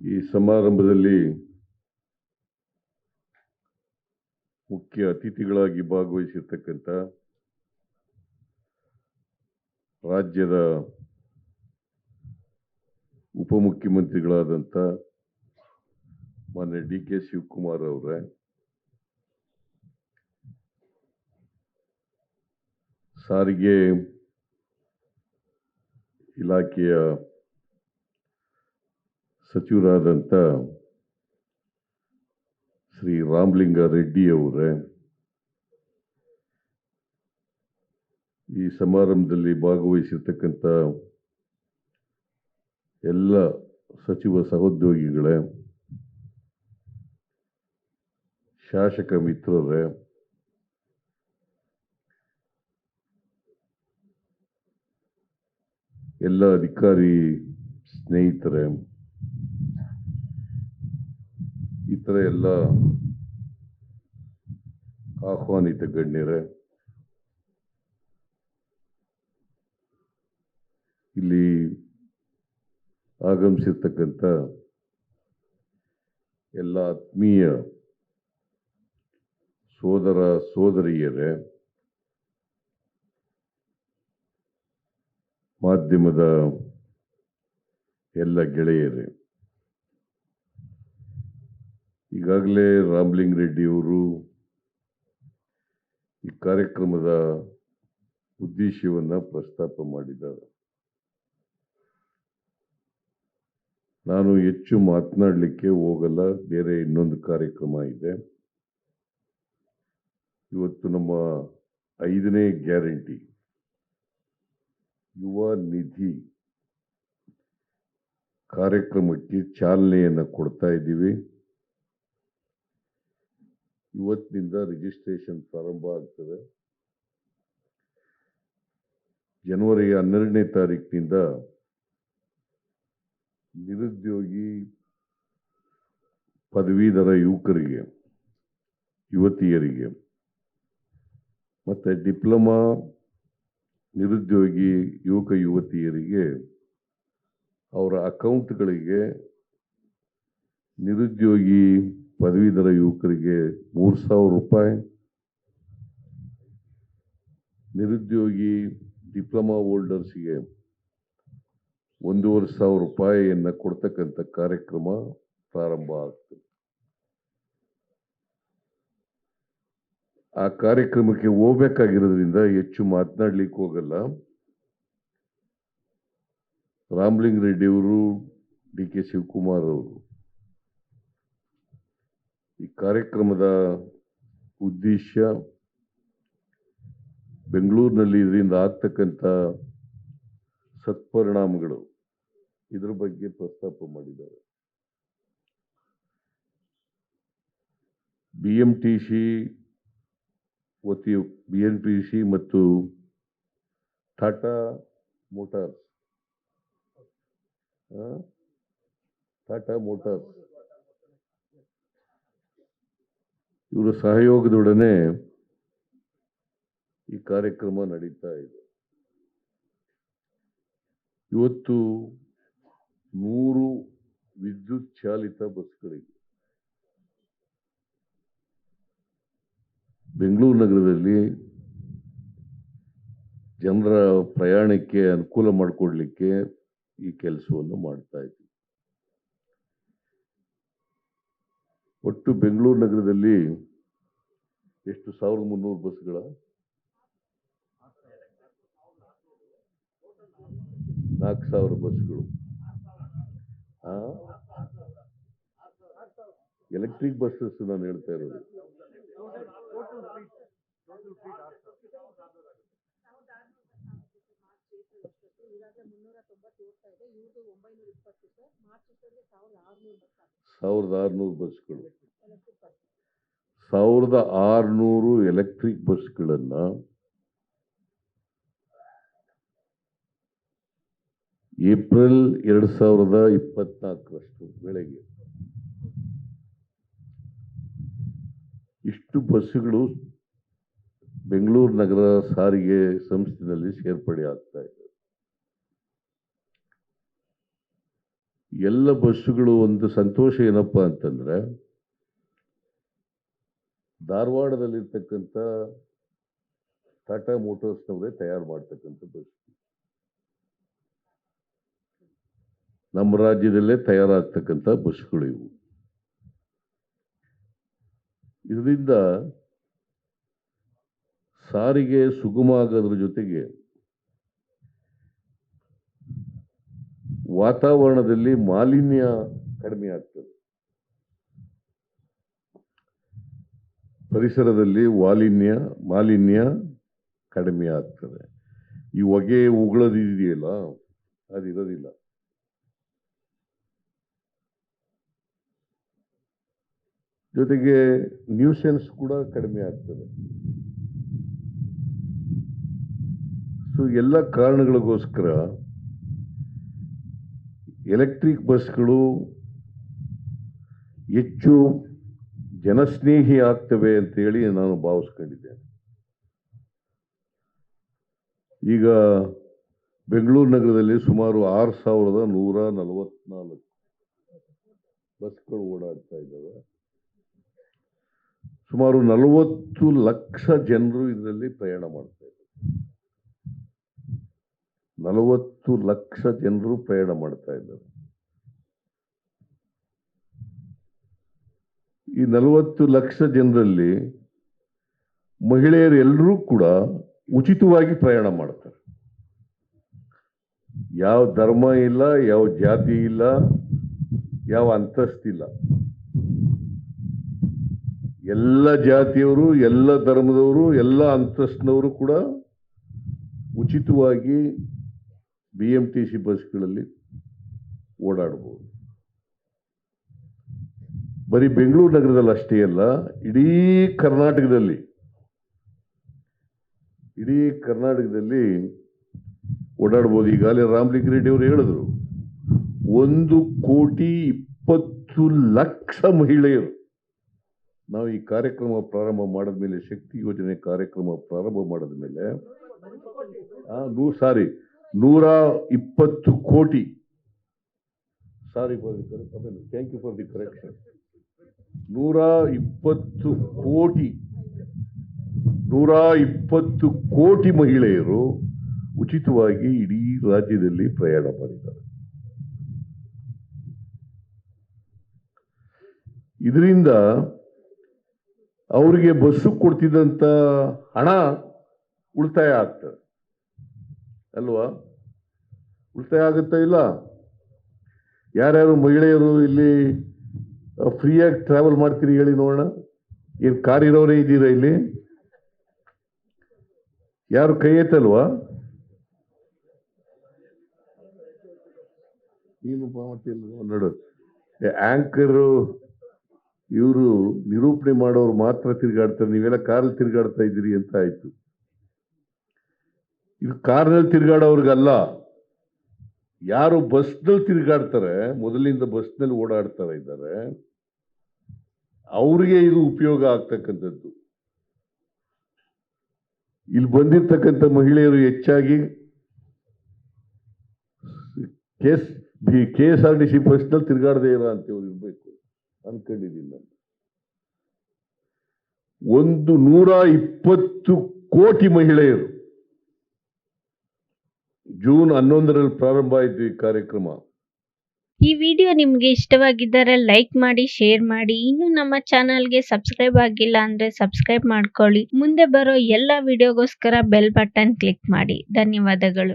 ಈ ಸಮಾರಂಭದಲ್ಲಿ ಮುಖ್ಯ ಅತಿಥಿಗಳಾಗಿ ಭಾಗವಹಿಸಿರ್ತಕ್ಕಂಥ ರಾಜ್ಯದ ಉಪಮುಖ್ಯಮಂತ್ರಿಗಳಾದಂಥ ಮಾನ್ಯ ಡಿ ಕೆ ಶಿವಕುಮಾರ್ ಅವರೇ ಸಾರಿಗೆ ಇಲಾಖೆಯ ಸಚಿವರಾದಂಥ ಶ್ರೀ ರಾಮಲಿಂಗ ರೆಡ್ಡಿಯವರೇ ಈ ಸಮಾರಂಭದಲ್ಲಿ ಭಾಗವಹಿಸಿರ್ತಕ್ಕಂಥ ಎಲ್ಲ ಸಚಿವ ಸಹೋದ್ಯೋಗಿಗಳೇ, ಶಾಸಕ ಮಿತ್ರರೇ, ಎಲ್ಲ ಅಧಿಕಾರಿ ಸ್ನೇಹಿತರೆ ಇತರ ಎಲ್ಲ ಆಹ್ವಾನಿತ ಗಣ್ಯರೇ ಇಲ್ಲಿ ಆಗಮಿಸಿರ್ತಕ್ಕಂಥ ಎಲ್ಲ ಆತ್ಮೀಯ ಸೋದರ ಸೋದರಿಯರೇ ಮಾಧ್ಯಮದ ಎಲ್ಲ ಗೆಳೆಯರೇ ಈಗಾಗಲೇ ರಾಮ್ಲಿಂಗ್ ರೆಡ್ಡಿಯವರು ಈ ಕಾರ್ಯಕ್ರಮದ ಉದ್ದೇಶವನ್ನು ಪ್ರಸ್ತಾಪ ಮಾಡಿದ್ದಾರೆ. ನಾನು ಹೆಚ್ಚು ಮಾತನಾಡಲಿಕ್ಕೆ ಹೋಗಲ್ಲ, ಬೇರೆ ಇನ್ನೊಂದು ಕಾರ್ಯಕ್ರಮ ಇದೆ. ಇವತ್ತು ನಮ್ಮ ಐದನೇ ಗ್ಯಾರಂಟಿ. ಯುವ ನಿಧಿ ಕಾರ್ಯಕ್ರಮಕ್ಕೆ ಚಾಲನೆಯನ್ನು ಕೊಡ್ತಾ ಇದ್ದೀವಿ. ಇವತ್ತಿನಿಂದ ರಿಜಿಸ್ಟ್ರೇಷನ್ ಪ್ರಾರಂಭ ಆಗ್ತದೆ. ಜನವರಿ ಹನ್ನೆರಡನೇ ತಾರೀಕಿನಿಂದ ನಿರುದ್ಯೋಗಿ ಪದವೀಧರ ಯುವಕರಿಗೆ, ಯುವತಿಯರಿಗೆ, ಮತ್ತೆ ಡಿಪ್ಲೊಮಾ ನಿರುದ್ಯೋಗಿ ಯುವಕ ಯುವತಿಯರಿಗೆ ಅವರ ಅಕೌಂಟ್ಗಳಿಗೆ ನಿರುದ್ಯೋಗಿ ಪದವೀಧರ ಯುವಕರಿಗೆ ಮೂರು ಸಾವಿರ ರೂಪಾಯಿ. ನಿರುದ್ಯೋಗಿ ಡಿಪ್ಲೊಮಾ ಹೋಲ್ಡರ್ಸ್ಗೆ ಒಂದೂವರೆ ಸಾವಿರ ರೂಪಾಯಿಯನ್ನು ಕೊಡ್ತಕ್ಕಂಥ ಕಾರ್ಯಕ್ರಮ ಪ್ರಾರಂಭ ಆಗ್ತದೆ. ಆ ಕಾರ್ಯಕ್ರಮಕ್ಕೆ ಹೋಗ್ಬೇಕಾಗಿರೋದ್ರಿಂದ ಹೆಚ್ಚು ಮಾತನಾಡ್ಲಿಕ್ಕೆ ಹೋಗಲ್ಲ. ರಾಮ್ಲಿಂಗ್ ರೆಡ್ಡಿಯವರು ಡಿ ಕೆ ಶಿವಕುಮಾರ್ ಅವರು ಈ ಕಾರ್ಯಕ್ರಮದ ಉದ್ದೇಶ ಬೆಂಗಳೂರಿನಲ್ಲಿ ಇದರಿಂದ ಆಗ್ತಕ್ಕಂಥ ಸತ್ಪರಿಣಾಮಗಳು ಇದರ ಬಗ್ಗೆ ಪ್ರಸ್ತಾಪ ಮಾಡಿದ್ದಾರೆ. ಬಿ ಎಂ ಟಿ ಸಿ ವತಿ ಬಿ ಎನ್ ಟಿ ಸಿ ಮತ್ತು ಟಾಟಾ ಮೋಟಾರ್ಸ್? ಟಾಟಾ ಮೋಟಾರ್ಸ್ ಇವರ ಸಹಯೋಗದೊಡನೆ ಈ ಕಾರ್ಯಕ್ರಮ ನಡೀತಾ ಇದೆ. ಇವತ್ತು ನೂರು ವಿದ್ಯುತ್ ಚಾಲಿತ ಬಸ್ಗಳಿಗೆ ಬೆಂಗಳೂರು ನಗರದಲ್ಲಿ ಜನರ ಪ್ರಯಾಣಕ್ಕೆ ಅನುಕೂಲ ಮಾಡಿಕೊಡ್ಲಿಕ್ಕೆ ಈ ಕೆಲಸವನ್ನು ಮಾಡ್ತಾ ಇದ್ದೀವಿ ಒಟ್ಟು ಬೆಂಗಳೂರು ನಗರದಲ್ಲಿ ಎಷ್ಟು ಸಾವಿರದ ಮುನ್ನೂರು ಬಸ್ಗಳ ನಾಲ್ಕು ಸಾವಿರ ಬಸ್ಗಳು ಎಲೆಕ್ಟ್ರಿಕ್ ಬಸ್ಸಸ್ ನಾನು ಹೇಳ್ತಾ ಇರೋದು ಈಗಾಗಲೇ ಮುನ್ನೂರ ತೊಂಬತ್ತು ಹೋಗ್ತಾ ಇದೆ ಇವ್ರದ್ದು ಒಂಬೈನೂರ ಇಪ್ಪತ್ತು ಸರ್ ಮಾರ್ಚ್ ಅಷ್ಟೊತ್ತಿಗೆ ಸಾವಿರದ ಆರುನೂರು ಬಸ್ಗಳು. ಎಲೆಕ್ಟ್ರಿಕ್ ಬಸ್ ಸಾವಿರದ ಆರುನೂರು ಎಲೆಕ್ಟ್ರಿಕ್ ಬಸ್ಗಳನ್ನು ಏಪ್ರಿಲ್ ಎರಡು ಸಾವಿರದ ಇಪ್ಪತ್ನಾಲ್ಕರಷ್ಟು ಬೆಳಗ್ಗೆ. ಇಷ್ಟು ಬಸ್ಸುಗಳು ಬೆಂಗಳೂರು ನಗರ ಸಾರಿಗೆ ಸಂಸ್ಥೆಯಲ್ಲಿ ಸೇರ್ಪಡೆ ಆಗ್ತಾ ಇದೆ. ಎಲ್ಲ ಬಸ್ಸುಗಳು ಒಂದು ಸಂತೋಷ ಏನಪ್ಪ ಅಂತಂದ್ರೆ ಧಾರವಾಡದಲ್ಲಿರ್ತಕ್ಕಂಥ ಟಾಟಾ ಮೋಟರ್ಸ್ನವರೇ ತಯಾರು ಮಾಡ್ತಕ್ಕಂಥ ಬಸ್. ನಮ್ಮ ರಾಜ್ಯದಲ್ಲೇ ತಯಾರಾಗ್ತಕ್ಕಂಥ ಬಸ್ಗಳು ಇವು. ಇದರಿಂದ ಸಾರಿಗೆ ಸುಗಮ ಆಗೋದ್ರ ಜೊತೆಗೆ ವಾತಾವರಣದಲ್ಲಿ ಮಾಲಿನ್ಯ ಕಡಿಮೆ ಆಗ್ತದೆ. ಪರಿಸರದಲ್ಲಿ ಮಾಲಿನ್ಯ ಮಾಲಿನ್ಯ ಕಡಿಮೆ ಆಗ್ತದೆ. ಈ ಹೊಗೆ ಉಗುಳದಿದೆಯಲ್ಲ ಅದಿರೋದಿಲ್ಲ ಜೊತೆಗೆ ನ್ಯೂಸೆನ್ಸ್ ಕೂಡ ಕಡಿಮೆ ಆಗ್ತದೆ. ಸೊ ಎಲ್ಲ ಕಾರಣಗಳಿಗೋಸ್ಕರ ಎಲೆಕ್ಟ್ರಿಕ್ ಬಸ್ಗಳು ಹೆಚ್ಚು ಜನಸ್ನೇಹಿ ಆಗ್ತವೆ ಅಂತೇಳಿ ನಾನು ಭಾವಿಸ್ಕೊಂಡಿದ್ದೇನೆ. ಈಗ ಬೆಂಗಳೂರು ನಗರದಲ್ಲಿ ಸುಮಾರು ಆರು ಸಾವಿರದ ನೂರ ನಲವತ್ನಾಲ್ಕು ಬಸ್ಗಳು ಓಡಾಡ್ತಾ ಇದ್ದಾವೆ. ಸುಮಾರು ನಲವತ್ತು ಲಕ್ಷ ಜನರು ಇದರಲ್ಲಿ ಪ್ರಯಾಣ ಮಾಡ್ತಾ ಇದ್ದಾರೆ ನಲವತ್ತು ಲಕ್ಷ ಜನರು ಪ್ರಯಾಣ ಮಾಡ್ತಾ ಇದ್ದಾರೆ. ಈ ನಲವತ್ತು ಲಕ್ಷ ಜನರಲ್ಲಿ ಮಹಿಳೆಯರು ಎಲ್ಲರೂ ಕೂಡ ಉಚಿತವಾಗಿ ಪ್ರಯಾಣ ಮಾಡ್ತಾರೆ. ಯಾವ ಧರ್ಮ ಇಲ್ಲ, ಯಾವ ಜಾತಿ ಇಲ್ಲ, ಯಾವ ಅಂತಸ್ತಿಲ್ಲ ಎಲ್ಲ ಜಾತಿಯವರು, ಎಲ್ಲ ಧರ್ಮದವರು, ಎಲ್ಲ ಅಂತಸ್ತಿನವರು ಕೂಡ ಉಚಿತವಾಗಿ ಬಿ ಎಂ ಟಿ ಸಿ ಬಸ್ಗಳಲ್ಲಿ ಓಡಾಡ್ಬೋದು. ಬರೀ ಬೆಂಗಳೂರು ನಗರದಲ್ಲಿ ಅಷ್ಟೇ ಅಲ್ಲ, ಇಡೀ ಕರ್ನಾಟಕದಲ್ಲಿ ಇಡೀ ಕರ್ನಾಟಕದಲ್ಲಿ ಓಡಾಡ್ಬೋದು. ಈಗಾಗಲೇ ರಾಮಲಿಂಗ ರೆಡ್ಡಿ ಅವರು ಹೇಳಿದ್ರು, ಒಂದು ಕೋಟಿ ಇಪ್ಪತ್ತು ಲಕ್ಷ ಮಹಿಳೆಯರು ನಾವು ಈ ಕಾರ್ಯಕ್ರಮ ಪ್ರಾರಂಭ ಮಾಡಿದ ಮೇಲೆ, ಶಕ್ತಿ ಯೋಜನೆ ಕಾರ್ಯಕ್ರಮ ಪ್ರಾರಂಭ ಮಾಡಿದ ಮೇಲೆ ಸಾರಿ ನೂರ ಇಪ್ಪತ್ತು ಕೋಟಿ. Sorry for the thank you for the correction ನೂರ ಇಪ್ಪತ್ತು ಕೋಟಿ. ನೂರ ಇಪ್ಪತ್ತು ಕೋಟಿ ಮಹಿಳೆಯರು ಉಚಿತವಾಗಿ ಇಡೀ ರಾಜ್ಯದಲ್ಲಿ ಪ್ರಯಾಣ ಮಾಡಿದ್ದಾರೆ. ಇದರಿಂದ ಅವರಿಗೆ ಬಸ್ಸು ಕೊಡ್ತಿದ್ದಂಥ ಹಣ ಉಳಿತಾಯ ಆಗ್ತದೆ. ಅಲ್ವಾ? ಉಳಿತಾಯ ಆಗುತ್ತಾ ಇಲ್ಲ? ಯಾರ್ಯಾರು ಮಹಿಳೆಯರು ಇಲ್ಲಿ ಫ್ರೀಯಾಗಿ ಟ್ರಾವೆಲ್ ಮಾಡ್ತೀರಿ ಹೇಳಿ ನೋಡೋಣ. ಏನು ಕಾರ್ ಇರೋರೇ ಇದ್ದೀರಾ ಇಲ್ಲಿ? ಯಾರು ಕೈ ಎತ್ತಲ್ವಾ? ನೀನು ಮಾಡ್ತಿಲ್ಲ ಆಂಕರು ಇವರು ನಿರೂಪಣೆ ಮಾಡೋರು ಮಾತ್ರ ತಿರುಗಾಡ್ತಾರೆ. ನೀವೆಲ್ಲ ಕಾರಲ್ಲಿ ತಿರುಗಾಡ್ತಾ ಇದ್ದೀರಿ ಅಂತ ಆಯ್ತು. ಇದು ಕಾರ್ನಲ್ಲಿ ತಿರುಗಾಡೋರ್ಗಲ್ಲ. ಯಾರು ಬಸ್ನಲ್ಲಿ ತಿರುಗಾಡ್ತಾರೆ, ಮೊದಲಿಂದ ಬಸ್ನಲ್ಲಿ ಓಡಾಡ್ತಾ ಇದ್ದಾರೆ. ಅವ್ರಿಗೆ ಇದು ಉಪಯೋಗ ಆಗ್ತಕ್ಕಂಥದ್ದು. ಇಲ್ಲಿ ಬಂದಿರ್ತಕ್ಕಂಥ ಮಹಿಳೆಯರು ಹೆಚ್ಚಾಗಿ ಕೆಸ್ K S R T C ಬಸ್ನಲ್ಲಿ ತಿರುಗಾಡದೇ ಇರೋ ಅಂತೇವ್ರು ಇರಬೇಕು ಅನ್ಕೊಂಡಿದ್ದೀನಿ ನಾನು. ಒಂದು ನೂರ ಇಪ್ಪತ್ತು ಕೋಟಿ ಮಹಿಳೆಯರು ಜೂನ್ ಹನ್ನೊಂದರಲ್ಲಿ ಪ್ರಾರಂಭ ಆಯಿತು ಈ ಕಾರ್ಯಕ್ರಮ. ಈ ವಿಡಿಯೋ ನಿಮಗೆ ಇಷ್ಟವಾಗಿದ್ದರೆ ಲೈಕ್ ಮಾಡಿ, ಶೇರ್ ಮಾಡಿ. ಇನ್ನು ನಮ್ಮ ಚಾನಲ್ಗೆ ಸಬ್ಸ್ಕ್ರೈಬ್ ಆಗಿಲ್ಲ ಅಂದ್ರೆ ಸಬ್ಸ್ಕ್ರೈಬ್ ಮಾಡ್ಕೊಳ್ಳಿ. ಮುಂದೆ ಬರೋ ಎಲ್ಲ ವಿಡಿಯೋಗೋಸ್ಕರ ಬೆಲ್ ಬಟನ್ ಕ್ಲಿಕ್ ಮಾಡಿ. ಧನ್ಯವಾದಗಳು.